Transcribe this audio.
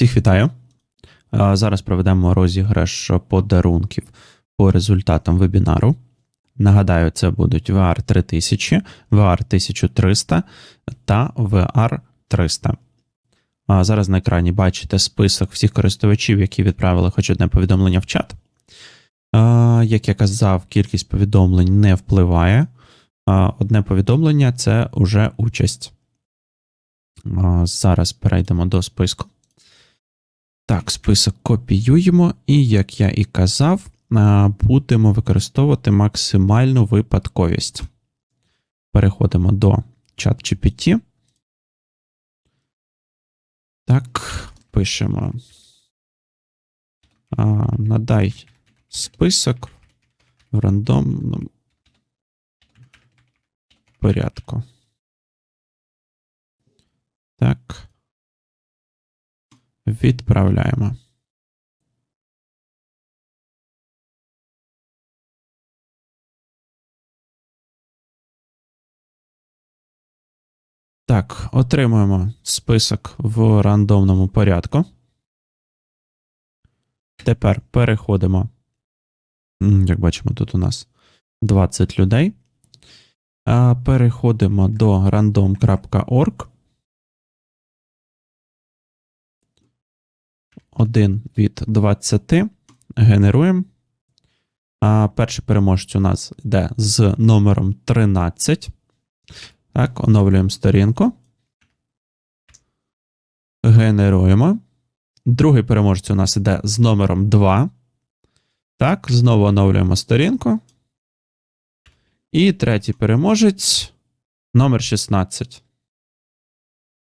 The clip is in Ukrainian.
Всіх вітаю. Зараз проведемо розіграш подарунків по результатам вебінару. Нагадаю, це будуть VR 3000, VR 1300 та VR 300. А Зараз на екрані бачите список всіх користувачів, які відправили хоч одне повідомлення в чат. Як я казав, кількість повідомлень не впливає. Одне повідомлення це вже участь. Зараз перейдемо до списку. Так, список копіюємо, і, як я і казав, будемо використовувати максимальну випадковість. Переходимо до ChatGPT. Так, пишемо. А, надай список в рандомному порядку. Так. Відправляємо. Так, отримуємо список в рандомному порядку. Тепер переходимо. Як бачимо, тут у нас 20 людей. Переходимо до random.org. Один від 20. Генеруємо. А перший переможець у нас йде з номером 13. Так, оновлюємо сторінку. Генеруємо. Другий переможець у нас іде з номером 2. Так, знову оновлюємо сторінку. І третій переможець номер 16.